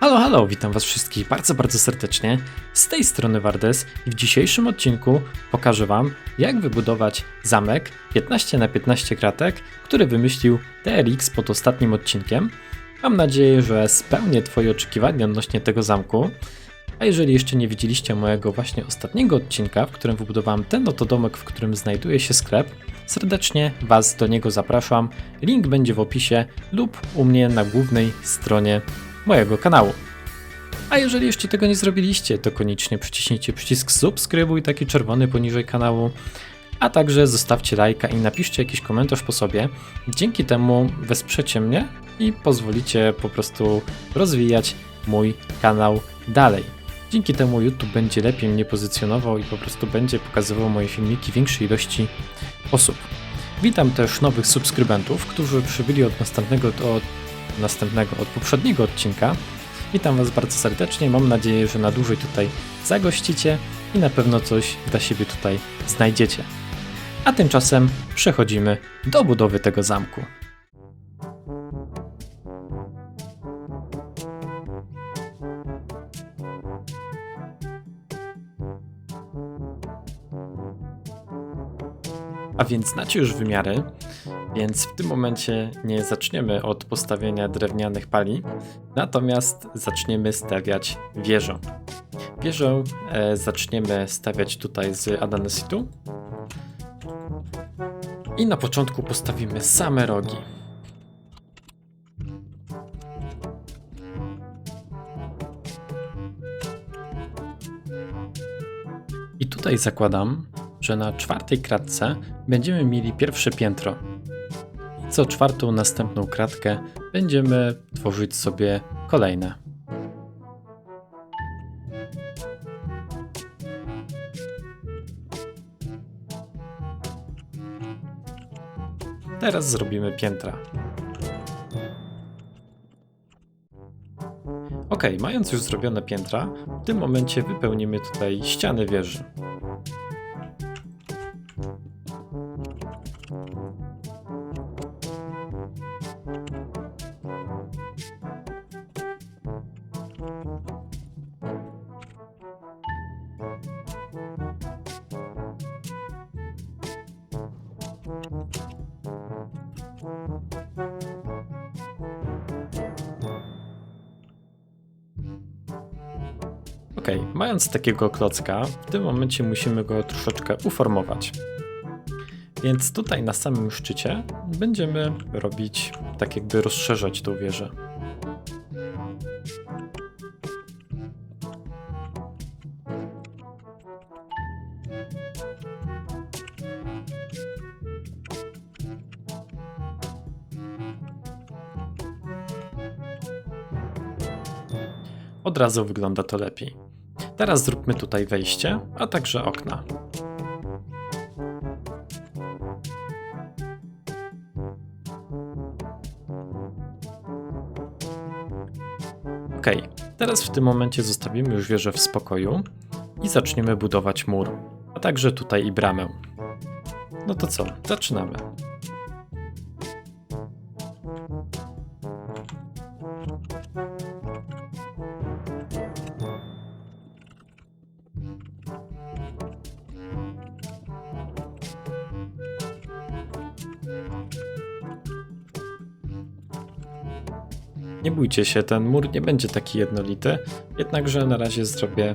Halo, halo, witam was wszystkich bardzo, bardzo serdecznie. Z tej strony Wardes i w dzisiejszym odcinku pokażę wam, jak wybudować zamek 15 na 15 kratek, który wymyślił TRX pod ostatnim odcinkiem. Mam nadzieję, że spełnię twoje oczekiwania odnośnie tego zamku. A jeżeli jeszcze nie widzieliście mojego właśnie ostatniego odcinka, w którym wybudowałem ten oto domek, w którym znajduje się sklep, serdecznie Was do niego zapraszam. Link będzie w opisie lub u mnie na głównej stronie mojego kanału. A jeżeli jeszcze tego nie zrobiliście, to koniecznie przyciśnijcie przycisk subskrybuj, taki czerwony poniżej kanału, a także zostawcie lajka i napiszcie jakiś komentarz po sobie. Dzięki temu wesprzecie mnie i pozwolicie po prostu rozwijać mój kanał dalej. Dzięki temu YouTube będzie lepiej mnie pozycjonował i po prostu będzie pokazywał moje filmiki większej ilości osób. Witam też nowych subskrybentów, którzy przybyli od następnego do następnego, od poprzedniego odcinka. Witam Was bardzo serdecznie. Mam nadzieję, że na dłużej tutaj zagościcie i na pewno coś dla siebie tutaj znajdziecie. A tymczasem przechodzimy do budowy tego zamku. A więc znacie już wymiary, więc w tym momencie nie zaczniemy od postawienia drewnianych pali, natomiast zaczniemy stawiać wieżę. Wieżę e, zaczniemy stawiać tutaj z Adanesitu. I na początku postawimy same rogi. I tutaj zakładam, że na czwartej kratce będziemy mieli pierwsze piętro. I co czwartą następną kratkę będziemy tworzyć sobie kolejne. Teraz zrobimy piętra. Ok, mając już zrobione piętra, w tym momencie wypełnimy tutaj ściany wieży. Ok, mając takiego klocka, w tym momencie musimy go troszeczkę uformować. Więc tutaj na samym szczycie będziemy robić, tak jakby rozszerzać tą wieżę. Od razu wygląda to lepiej. Teraz zróbmy tutaj wejście, a także okna. Teraz w tym momencie zostawimy już wieżę w spokoju i zaczniemy budować mur, a także tutaj i bramę. No to co, zaczynamy. Bójcie się, ten mur nie będzie taki jednolity, jednakże na razie zrobię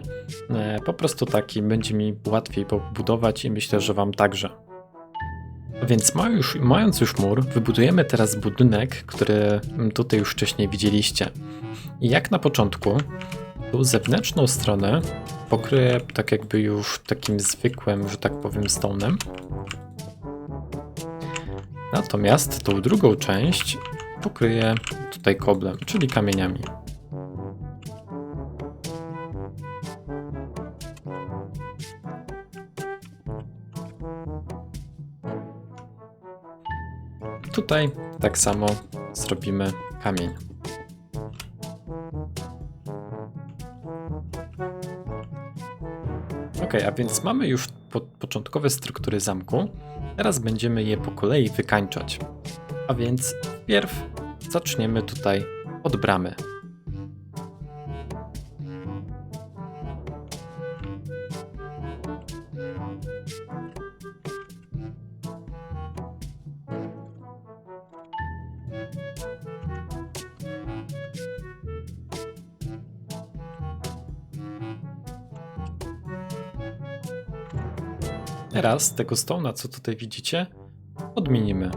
e, po prostu taki, będzie mi łatwiej pobudować i myślę, że Wam także. Więc mając już mur, wybudujemy teraz budynek, który tutaj już wcześniej widzieliście. I jak na początku, tu zewnętrzną stronę pokryję tak jakby już takim zwykłym, że tak powiem, stonem. Natomiast tą drugą część pokryję tutaj koblem, czyli kamieniami. Tutaj tak samo zrobimy kamień. Ok, a więc mamy już po początkowe struktury zamku. Teraz będziemy je po kolei wykańczać. A więc wpierw zaczniemy tutaj od bramy. Teraz tego stona, co tutaj widzicie, odmienimy.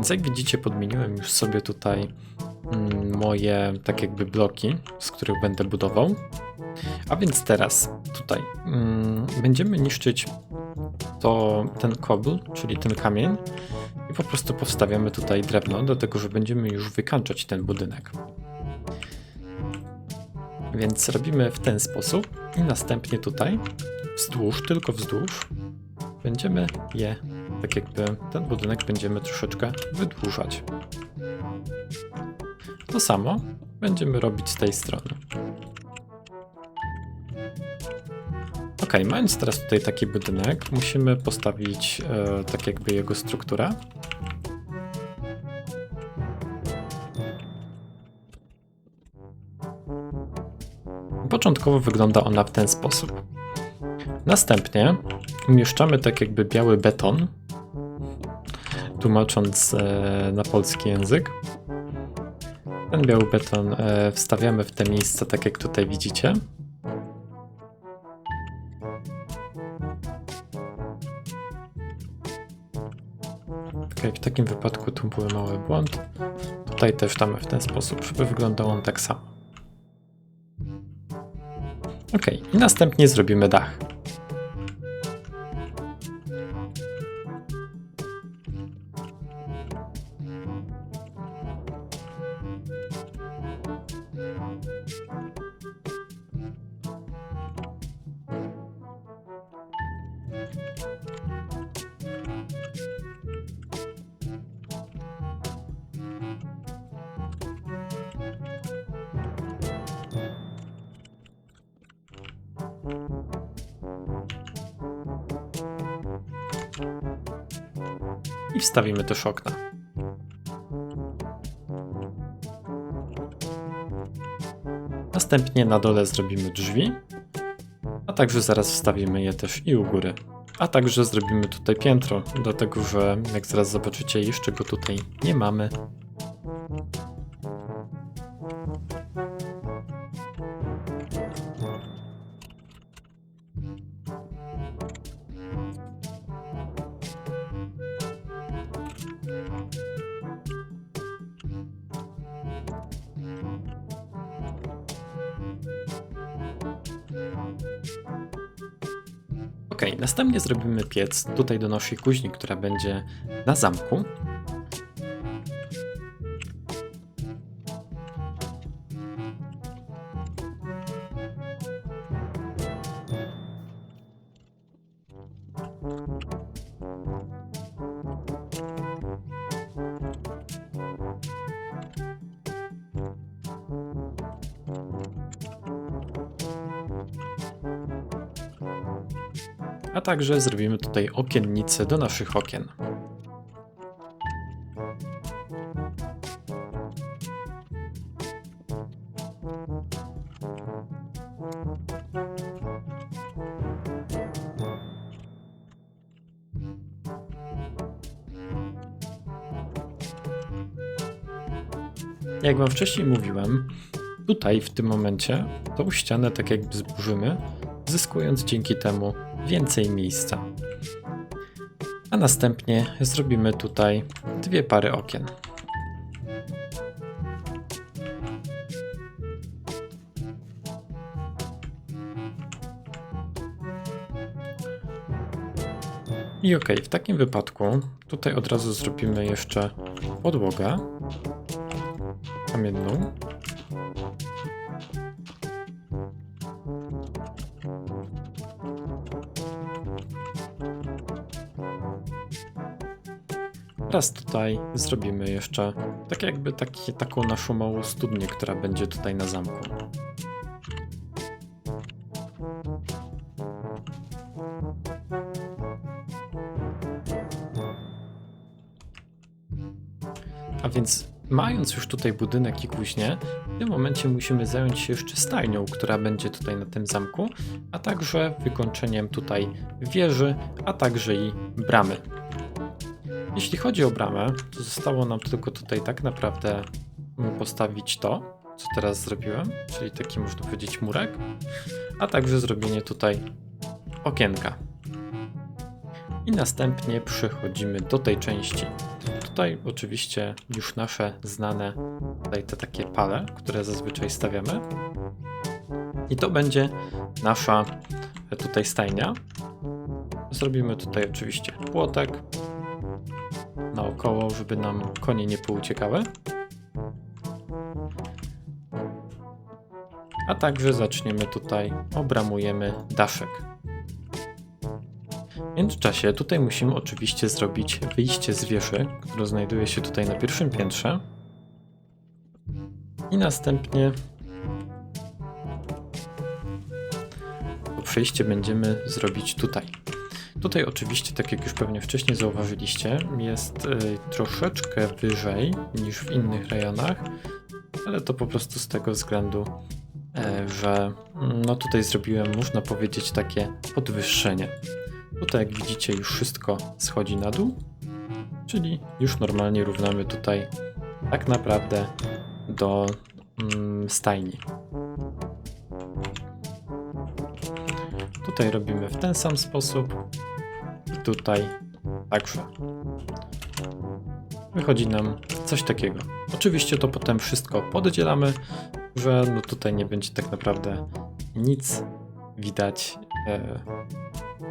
Więc jak widzicie, podmieniłem już sobie tutaj mm, moje tak jakby bloki, z których będę budował. A więc teraz tutaj mm, będziemy niszczyć to ten kobl, czyli ten kamień i po prostu powstawiamy tutaj drewno, dlatego że będziemy już wykańczać ten budynek. Więc robimy w ten sposób i następnie tutaj wzdłuż, tylko wzdłuż będziemy je, tak jakby ten budynek będziemy troszeczkę wydłużać. To samo będziemy robić z tej strony. Ok, mając teraz tutaj taki budynek, musimy postawić e, tak jakby jego strukturę. Początkowo wygląda ona w ten sposób. Następnie umieszczamy tak jakby biały beton, tłumacząc e, na polski język. Ten biały beton e, wstawiamy w te miejsca, tak jak tutaj widzicie. Ok, w takim wypadku tu był mały błąd. Tutaj też damy w ten sposób, żeby wyglądał on tak samo. Ok, i następnie zrobimy dach. I wstawimy też okna. Następnie na dole zrobimy drzwi, a także zaraz wstawimy je też i u góry. A także zrobimy tutaj piętro, dlatego że jak zaraz zobaczycie, jeszcze go tutaj nie mamy. Ok, następnie zrobimy piec tutaj do naszej kuźni, która będzie na zamku. A także zrobimy tutaj okiennice do naszych okien. Jak wam wcześniej mówiłem, tutaj w tym momencie tą ścianę tak jakby zburzymy, zyskując dzięki temu więcej miejsca. A następnie zrobimy tutaj dwie pary okien. I ok, w takim wypadku tutaj od razu zrobimy jeszcze podłogę kamienną. Teraz tutaj zrobimy jeszcze tak jakby taki, taką naszą małą studnię, która będzie tutaj na zamku. A więc mając już tutaj budynek i kuźnię, w tym momencie musimy zająć się jeszcze stajnią, która będzie tutaj na tym zamku, a także wykończeniem tutaj wieży, a także i bramy. Jeśli chodzi o bramę, to zostało nam tylko tutaj tak naprawdę mm, postawić to, co teraz zrobiłem, czyli taki można powiedzieć murek, a także zrobienie tutaj okienka. I następnie przechodzimy do tej części. Tutaj oczywiście już nasze znane tutaj te takie pale, które zazwyczaj stawiamy. I to będzie nasza tutaj stajnia. Zrobimy tutaj oczywiście płotek naokoło, żeby nam konie nie pouciekały. A także zaczniemy tutaj, obramujemy daszek. W międzyczasie tutaj musimy oczywiście zrobić wyjście z wieży, które znajduje się tutaj na pierwszym piętrze. I następnie to przejście będziemy zrobić tutaj. Tutaj oczywiście, tak jak już pewnie wcześniej zauważyliście, jest y, troszeczkę wyżej niż w innych rejonach, ale to po prostu z tego względu, e, że mm, no tutaj zrobiłem, można powiedzieć, takie podwyższenie. Tutaj jak widzicie już wszystko schodzi na dół, czyli już normalnie równamy tutaj tak naprawdę do mm, stajni. Tutaj robimy w ten sam sposób i tutaj także. Wychodzi nam coś takiego. Oczywiście to potem wszystko poddzielamy, że no tutaj nie będzie tak naprawdę nic widać, e,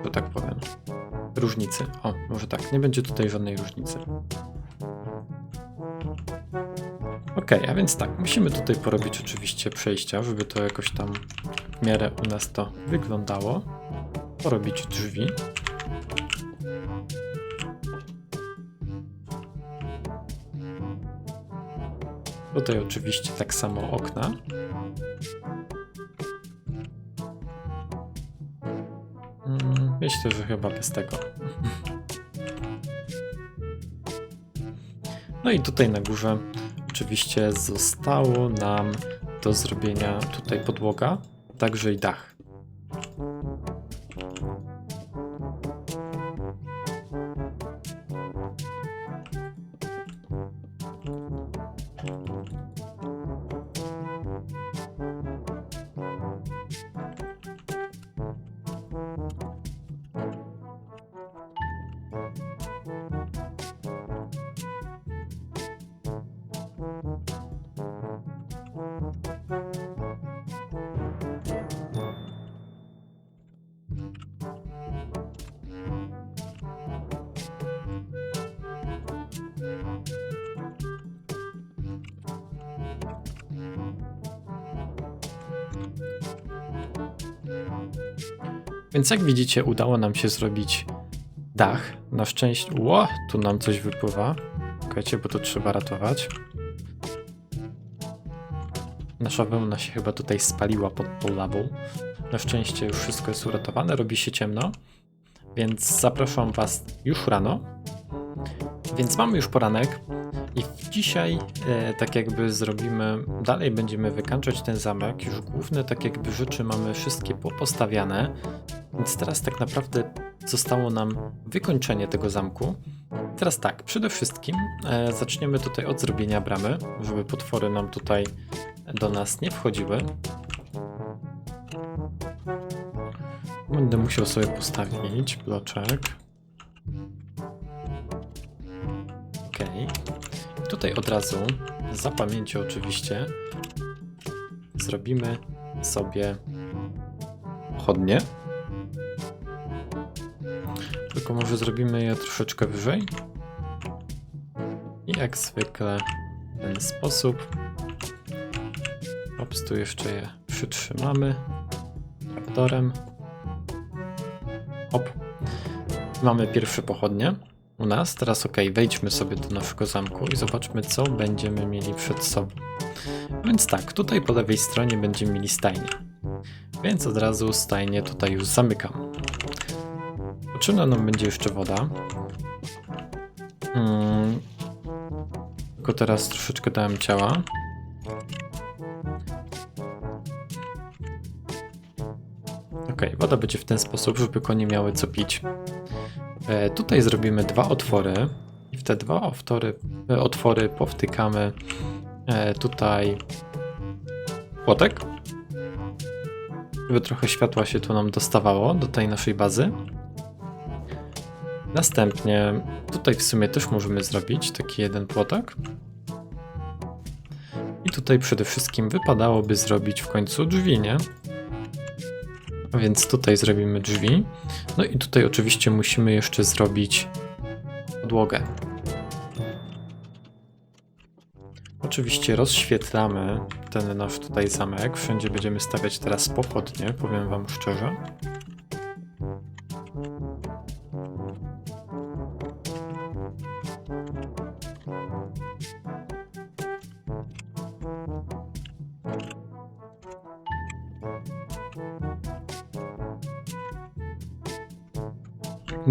że tak powiem, różnicy. O, może tak, nie będzie tutaj żadnej różnicy. Ok, a więc tak, musimy tutaj porobić oczywiście przejścia, żeby to jakoś tam w miarę u nas to wyglądało. Porobić drzwi. Tutaj oczywiście tak samo okna. Mm, Myślę, że chyba bez tego. No i tutaj na górze oczywiście zostało nam do zrobienia tutaj podłoga, także i dach. Więc jak widzicie, udało nam się zrobić dach. Na szczęście. Ło, tu nam coś wypływa. Czekajcie, bo to trzeba ratować. Nasza wełna się chyba tutaj spaliła pod tą. Na szczęście już wszystko jest uratowane, robi się ciemno. Więc zapraszam Was już rano. Więc mamy już poranek. I dzisiaj e, tak jakby zrobimy, dalej będziemy wykańczać ten zamek, już główne tak jakby rzeczy mamy wszystkie po- postawiane, więc teraz tak naprawdę zostało nam wykończenie tego zamku. Teraz tak, przede wszystkim e, zaczniemy tutaj od zrobienia bramy, żeby potwory nam tutaj do nas nie wchodziły. Będę musiał sobie postawić bloczek. Okej. Tutaj od razu, za pamięci oczywiście, zrobimy sobie pochodnie. Tylko może zrobimy je troszeczkę wyżej. I jak zwykle w ten sposób. Ops, tu jeszcze je przytrzymamy traktorem. Hop. Mamy pierwsze pochodnie u nas. Teraz ok, wejdźmy sobie do naszego zamku i zobaczmy, co będziemy mieli przed sobą. Więc tak, tutaj po lewej stronie będziemy mieli stajnię. Więc od razu stajnię tutaj już zamykam. Potrzebna nam będzie jeszcze woda. Mm. Tylko teraz troszeczkę dałem ciała. Ok, woda będzie w ten sposób, żeby konie miały co pić. E, tutaj zrobimy dwa otwory i w te dwa otwory, e, otwory powtykamy e, tutaj płotek, żeby trochę światła się tu nam dostawało do tej naszej bazy. Następnie tutaj w sumie też możemy zrobić taki jeden płotek. I tutaj przede wszystkim wypadałoby zrobić w końcu drzwi, nie? Więc tutaj zrobimy drzwi. No i tutaj oczywiście musimy jeszcze zrobić podłogę. Oczywiście rozświetlamy ten nasz tutaj zamek. Wszędzie będziemy stawiać teraz pochodnie, powiem wam szczerze.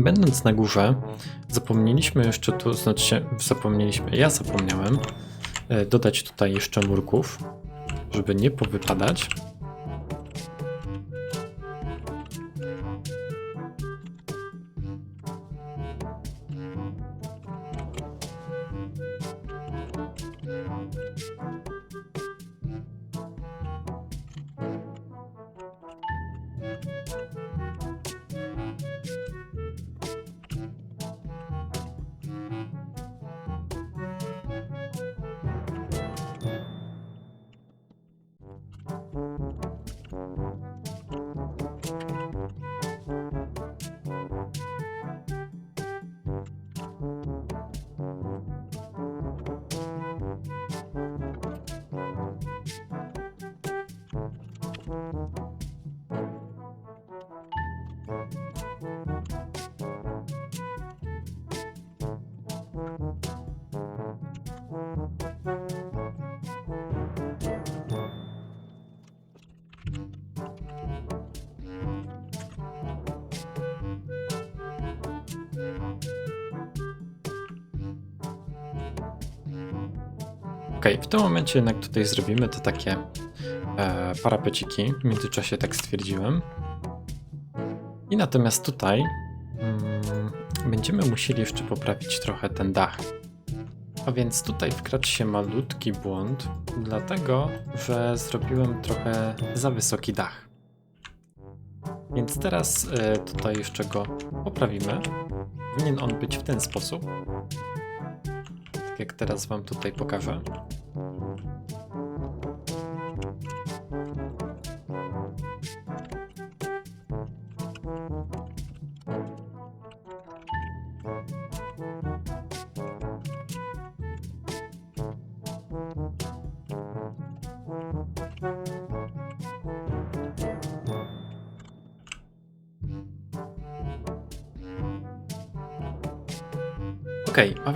Będąc na górze, zapomnieliśmy jeszcze tu, znaczy się, zapomnieliśmy, ja zapomniałem e, dodać tutaj jeszcze murków, żeby nie powypadać. Okej, w tym momencie jednak tutaj zrobimy te takie e, parapeciki. W międzyczasie tak stwierdziłem. I natomiast tutaj mm, będziemy musieli jeszcze poprawić trochę ten dach. A więc tutaj wkradł się malutki błąd, dlatego że zrobiłem trochę za wysoki dach. Więc teraz e, tutaj jeszcze go poprawimy. Powinien on być w ten sposób. Jak teraz wam tutaj pokażę.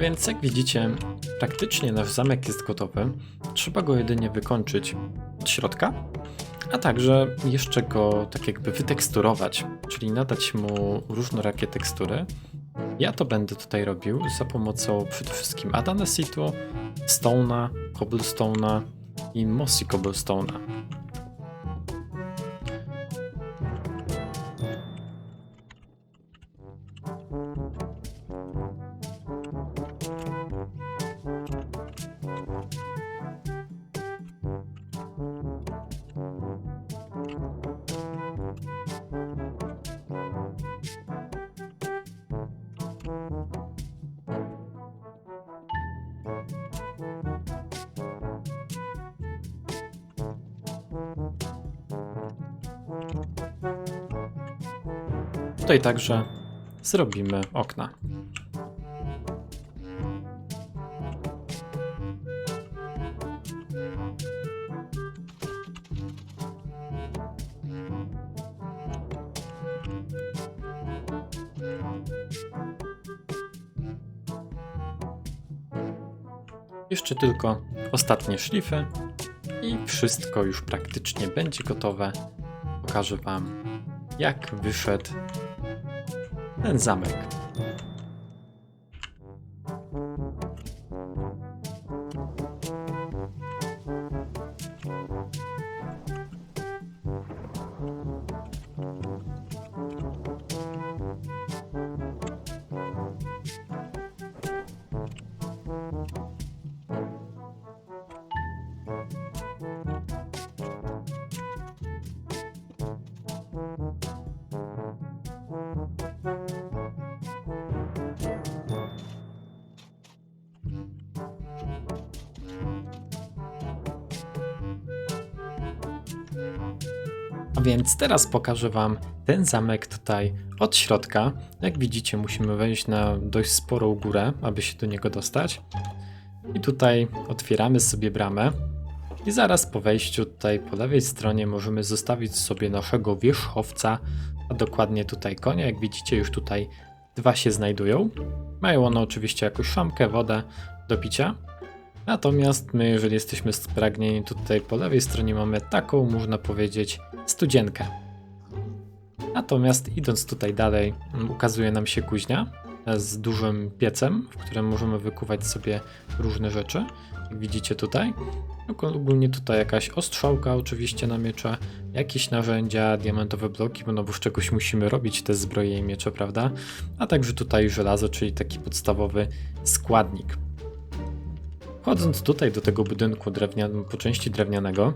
Więc jak widzicie, praktycznie nasz zamek jest gotowy. Trzeba go jedynie wykończyć od środka, a także jeszcze go tak jakby wyteksturować, czyli nadać mu różnorakie tekstury. Ja to będę tutaj robił za pomocą przede wszystkim Adanesitu, Stone'a, Cobblestone'a i Mossy Cobblestone'a. Tutaj także zrobimy okna. Jeszcze tylko ostatnie szlify i wszystko już praktycznie będzie gotowe. Pokażę Wam, jak wyszedł ten zamek. Więc teraz pokażę Wam ten zamek tutaj od środka. Jak widzicie, musimy wejść na dość sporą górę, aby się do niego dostać. I tutaj otwieramy sobie bramę. I zaraz po wejściu tutaj po lewej stronie możemy zostawić sobie naszego wierzchowca, a dokładnie tutaj konia. Jak widzicie, już tutaj dwa się znajdują. Mają one oczywiście jakąś szamkę, wodę do picia. Natomiast my, jeżeli jesteśmy spragnieni, tutaj po lewej stronie mamy taką, można powiedzieć, studzienkę. Natomiast idąc tutaj dalej, ukazuje nam się kuźnia z dużym piecem, w którym możemy wykuwać sobie różne rzeczy. Jak widzicie tutaj. No, Ogólnie tutaj jakaś ostrzałka oczywiście na miecze, jakieś narzędzia, diamentowe bloki, bo no bo z czegoś musimy robić te zbroje i miecze, prawda? A także tutaj żelazo, czyli taki podstawowy składnik. Wchodząc tutaj do tego budynku drewnianego, po części drewnianego,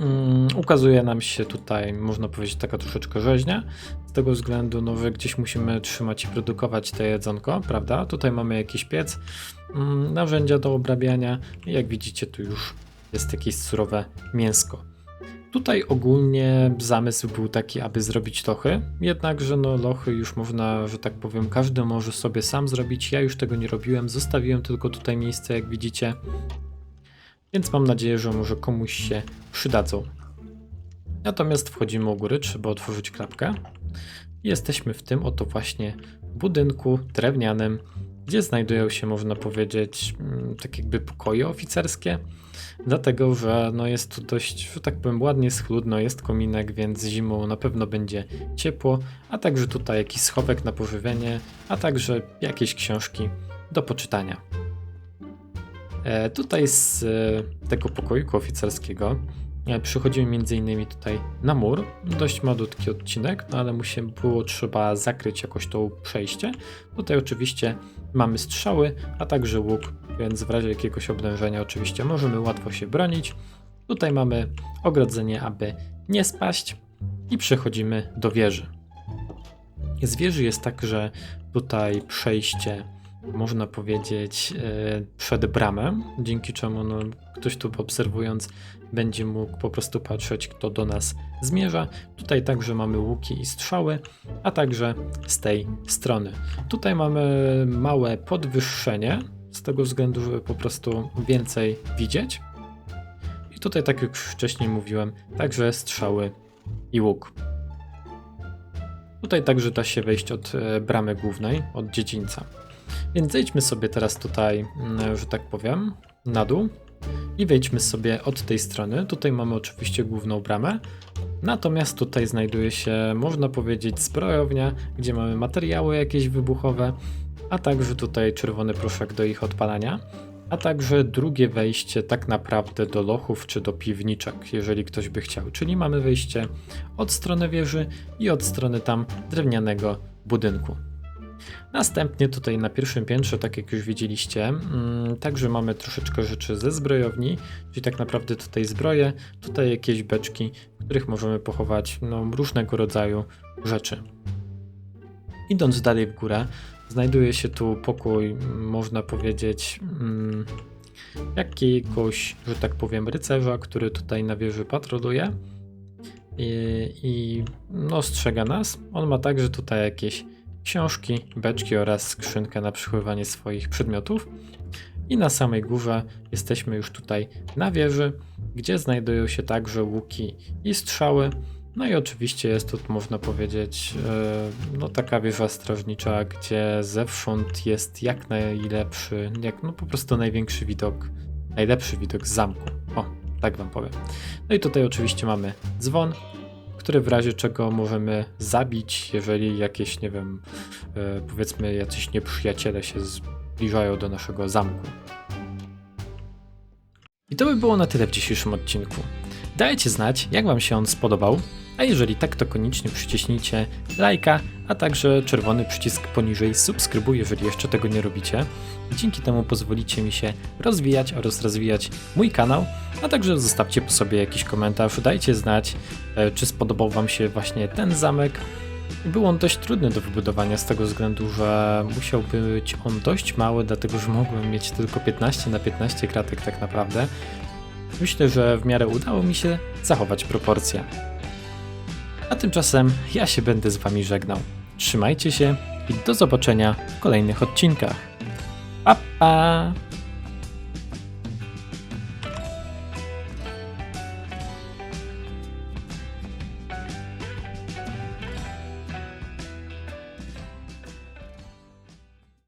mm, ukazuje nam się tutaj, można powiedzieć, taka troszeczkę rzeźnia. Z tego względu, no, że gdzieś musimy trzymać i produkować te jedzonko, prawda? Tutaj mamy jakiś piec, mm, narzędzia do obrabiania jak widzicie, tu już jest jakieś surowe mięsko. Tutaj ogólnie zamysł był taki, aby zrobić lochy, jednakże no lochy już można, że tak powiem, każdy może sobie sam zrobić. Ja już tego nie robiłem, zostawiłem tylko tutaj miejsce, jak widzicie. Więc mam nadzieję, że może komuś się przydadzą. Natomiast wchodzimy u góry, trzeba otworzyć klapkę. Jesteśmy w tym oto właśnie budynku drewnianym, gdzie znajdują się, można powiedzieć, mm, tak jakby pokoje oficerskie. Dlatego, że no jest tu dość, że tak powiem, ładnie schludno, jest kominek, więc zimą na pewno będzie ciepło, a także tutaj jakiś schowek na pożywienie, a także jakieś książki do poczytania. E, tutaj z e, tego pokoiku oficerskiego e, przychodzimy m.in. tutaj na mur, dość malutki odcinek, no ale mu się było trzeba zakryć jakoś to przejście. Tutaj oczywiście mamy strzały, a także łuk, więc w razie jakiegoś oblężenia oczywiście możemy łatwo się bronić. Tutaj mamy ogrodzenie, aby nie spaść i przechodzimy do wieży. Z wieży jest tak, że tutaj przejście można powiedzieć e, przed bramę, dzięki czemu no, ktoś tu obserwując będzie mógł po prostu patrzeć, kto do nas zmierza. Tutaj także mamy łuki i strzały, a także z tej strony. Tutaj mamy małe podwyższenie, z tego względu, żeby po prostu więcej widzieć. I tutaj, tak jak już wcześniej mówiłem, także strzały i łuk. Tutaj także da się wejść od e, bramy głównej, od dziedzińca. Więc zejdźmy sobie teraz tutaj, mm, że tak powiem, na dół i wejdźmy sobie od tej strony. Tutaj mamy oczywiście główną bramę, natomiast tutaj znajduje się, można powiedzieć, zbrojownia, gdzie mamy materiały jakieś wybuchowe, a także tutaj czerwony proszek do ich odpalania, a także drugie wejście tak naprawdę do lochów czy do piwniczek, jeżeli ktoś by chciał. Czyli mamy wejście od strony wieży i od strony tam drewnianego budynku. Następnie tutaj na pierwszym piętrze, tak jak już widzieliście, mm, także mamy troszeczkę rzeczy ze zbrojowni, czyli tak naprawdę tutaj zbroje, tutaj jakieś beczki, w których możemy pochować no, różnego rodzaju rzeczy. Idąc dalej w górę, znajduje się tu pokój, można powiedzieć, mm, jakiegoś, że tak powiem, rycerza, który tutaj na wieży patroluje i, i no, ostrzega nas. On ma także tutaj jakieś książki, beczki oraz skrzynkę na przechowywanie swoich przedmiotów. I na samej górze jesteśmy już tutaj na wieży, gdzie znajdują się także łuki i strzały. No i oczywiście jest tu, można powiedzieć, e, no taka wieża strażnicza, gdzie zewsząd jest jak najlepszy, jak no po prostu największy widok, najlepszy widok z zamku. O, tak wam powiem. No i tutaj oczywiście mamy dzwon, który w razie czego możemy zabić, jeżeli jakieś, nie wiem, e, powiedzmy jacyś nieprzyjaciele się zbliżają do naszego zamku. I to by było na tyle w dzisiejszym odcinku. Dajcie znać, jak Wam się on spodobał, a jeżeli tak, to koniecznie przyciśnijcie lajka, a także czerwony przycisk poniżej subskrybuj, jeżeli jeszcze tego nie robicie. Dzięki temu pozwolicie mi się rozwijać oraz rozwijać mój kanał, a także zostawcie po sobie jakiś komentarz, dajcie znać, e, czy spodobał Wam się właśnie ten zamek. Był on dość trudny do wybudowania z tego względu, że musiał być on dość mały, dlatego że mogłem mieć tylko 15 na 15 kratek tak naprawdę. Myślę, że w miarę udało mi się zachować proporcje. A tymczasem ja się będę z wami żegnał. Trzymajcie się i do zobaczenia w kolejnych odcinkach. Pa pa!